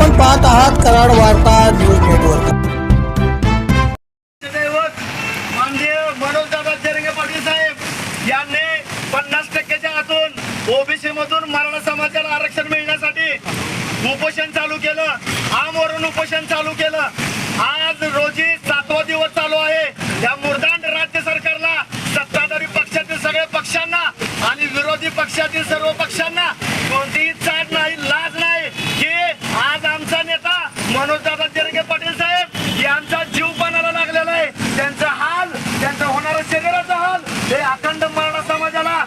आपण पाहत आहात कराड वार्ता न्यूज नेटवर्क. माननीय मनोजदादा जरंगे पाटील साहेब यांनी पन्नास टक्क्याच्या आतून ओबीसी मधून मराठा समाजाला आरक्षण मिळण्यासाठी उपोषण चालू केलं. आमवरून उपोषण चालू केलं. आज रोजी सातवा दिवस चालू आहे. या मुर्दांड राज्य सरकारला सत्ताधारी पक्षातील सगळ्या पक्षांना आणि विरोधी पक्षातील सर्व पक्षांना कोणतीही चाट नाही लाज नाही की आज आमचा नेता मनोजदादा जरंगे पाटील साहेब यांचा जीव पणाला लागलेला आहे त्यांचा हाल त्यांचा होणारा शरीराचा हाल हे अखंड मराठा समाजाला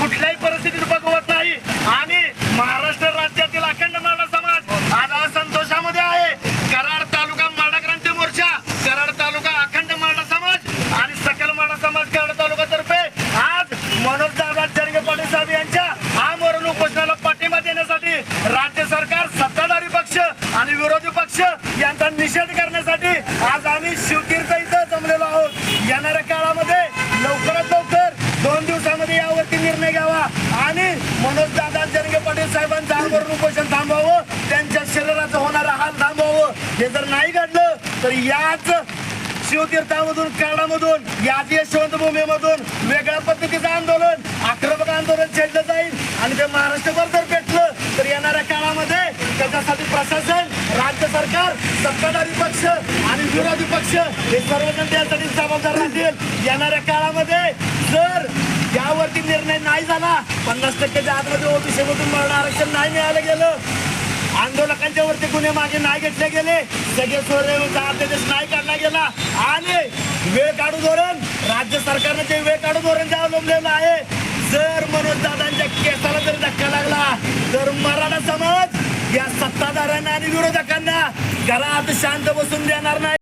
कुठल्याही परिस्थितीत बघवत नाही आणि महाराष्ट्र राज्यातील अखंड मराठा समाज आज असंतोषामध्ये आहे कराड तालुका माडा क्रांती मोर्चा कराड तालुका अखंड मराठा समाज आणि सकल मराठा समाज कराड तालुक्यातर्फे आज मनोज दादा जरगे पाटील साहेब यांच्या आमरण उपोषणाला पाठिंबा देण्यासाठी राज्य सरकार सत्ताधारी पक्ष आणि विरोधी पक्ष यांचा निषेध करण्यासाठी आज आम्ही शिवतीर्थ इथं जमलेलो आहोत. येणाऱ्या काळामध्ये लवकरात लवकर दोन दिवसामध्ये यावरती निर्णय घ्यावा आणि मनोज दादा जनगे पाटील साहेबांचं आमरण उपोषण थांबवावं त्यांच्या शरीराचं होणारा हाल थांबवावं. हे जर नाही घडलं तर याच शिवतीर्थामधून कारणामधून याच यशवंतभूमीमधून वेगळ्या पद्धतीचं आंदोलन आक्रमक आंदोलन छेडलं जाईल आणि ते महाराष्ट्रभर जर पेटलं तर येणाऱ्या काळामध्ये त्याच्यासाठी प्रशासन राज्य सरकार सत्ताधारी पक्ष आणि विरोधी पक्ष हे सर्वजण त्यासाठी जबाबदार राहतील. येणाऱ्या काळामध्ये जर यावरती निर्णय नाही झाला पन्नास टक्क्याच्या आतमध्ये ओबीसीमधून मरण आरक्षण नाही मिळालं गेलं. आंदोलकांच्या वरती गुन्हे मागे नाही घेतले गेले. सगळे अध्यादेश नाही काढला गेला. आणि वेळ काढू धोरण राज्य सरकारने ते वेळ काढू धोरण जे अवलंबलेलं आहे जर मनोज दादांच्या केस जर धक्का लागला तर मराठा समाज आणि विरोधकांना घरात शांत बसून देणार नाही.